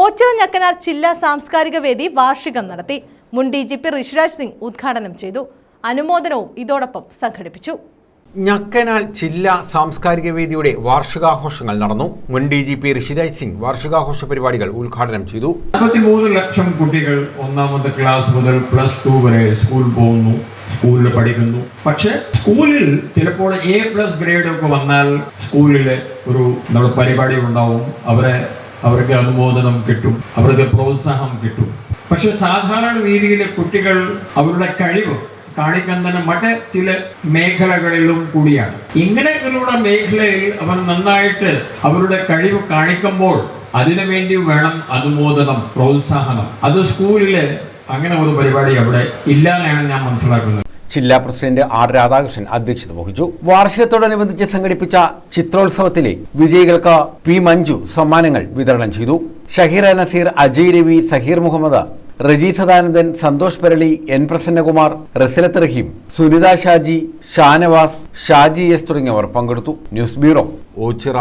ഓച്ചിറ ഞക്കനാർ ജില്ലാ സാംസ്കാരിക വേദി വാർഷികം നടത്തി. മുൻ D G P Rishiraj Singh ഉദ്ഘാടനം ചെയ്തു. അനുമോദനവും ഇതോടൊപ്പം സംഘടിപ്പിച്ചു. ഞക്കനാൽ ജില്ലാ സാംസ്കാരിക വേദിയുടെ വാർഷികാഘോഷങ്ങൾ നടന്നു. മുൻ D G P Rishiraj Singh വാർഷികാഘോഷ പരിപാടികൾ ഉദ്ഘാടനം ചെയ്തു. നാൽപ്പത്തിമൂന്ന് ലക്ഷം കുട്ടികൾ ഒന്നാമത്തെ ക്ലാസ് മുതൽ പ്ലസ് ടു വരെ സ്കൂൾ പോകുന്നു സ്കൂളിൽ പഠിക്കുന്നു. പക്ഷെ സ്കൂളിൽ ചിലപ്പോൾ എ പ്ലസ് ഗ്രേഡ് ഒക്കെ വന്നാൽ സ്കൂളിൽ ഒരു നമ്മുടെ പരിപാടി ഉണ്ടാവും. അവരെ അവർക്ക് അനുമോദനം കിട്ടും അവർക്ക് പ്രോത്സാഹം കിട്ടും. പക്ഷെ സാധാരണ രീതിയിലെ കുട്ടികൾ അവരുടെ കഴിവ് കാണിക്കുന്നതിന് മറ്റ് ചില മേഖലകളിലും കൂടിയാണ്. ഇങ്ങനെയുള്ള മേഖലയിൽ അവർ നന്നായിട്ട് അവരുടെ കഴിവ് കാണിക്കുമ്പോൾ അതിനു വേണ്ടി വേണം അനുമോദനം പ്രോത്സാഹനം. അത് സ്കൂളിലെ അങ്ങനെ ഒരു പരിപാടി അവിടെ ഇല്ല എന്നാണ് ഞാൻ മനസ്സിലാക്കുന്നത്. ജില്ലാ പ്രസിഡന്റ് ആർ രാധാകൃഷ്ണൻ അധ്യക്ഷത വഹിച്ചു. വാർഷികത്തോടനുബന്ധിച്ച് സംഘടിപ്പിച്ച ചിത്രോത്സവത്തിലെ വിജയികൾക്ക് പി മഞ്ജു സമ്മാനങ്ങൾ വിതരണം ചെയ്തു. ഷഹീർ നസീർ അജയ് രവി സഹീർ മുഹമ്മദ് റജി സദാനന്ദൻ സന്തോഷ് പെരളി എൻ പ്രസന്നകുമാർ റസിലത്ത് റഹീം സുനിത ഷാജി ഷാനവാസ് ഷാജി എസ് തുടങ്ങിയവർ പങ്കെടുത്തു. News bureau Ochira.